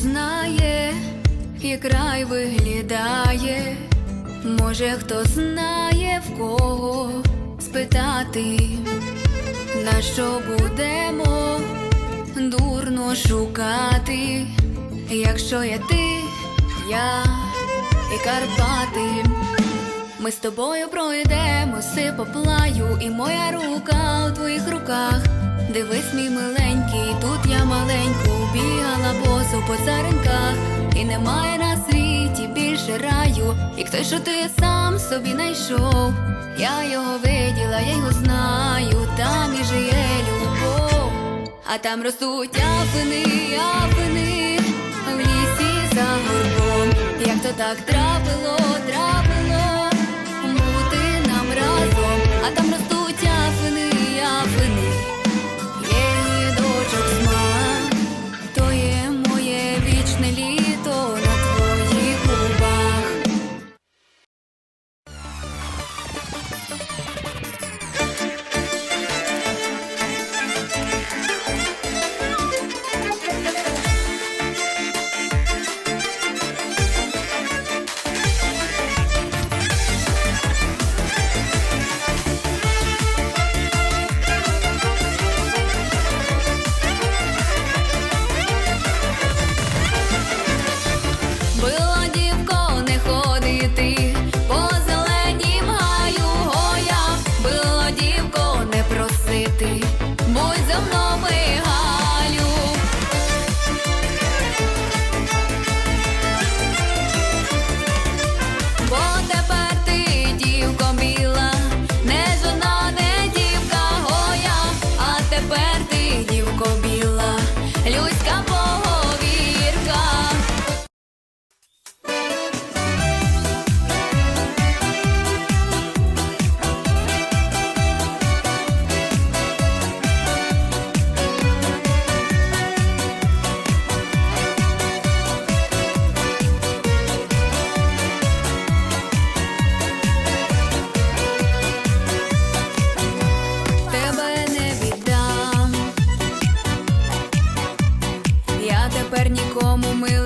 знає, і край виглядає. Може, хто знає в кого спитати, на що будемо дурно шукати, якщо я ти, я і Карпати. Ми з тобою пройдемо сипоплаю, і моя рука у твоїх руках. Дивись, мій миленький, тут я маленьку по царинках, і немає на світі більше раю, і той, що ти сам собі знайшов. Я його виділа, я його знаю, там і жиє любов, а там ростуть апини, апини в лісі за горбом. Як то так трапило, трапило бути нам разом, а там ростуть нікому миле.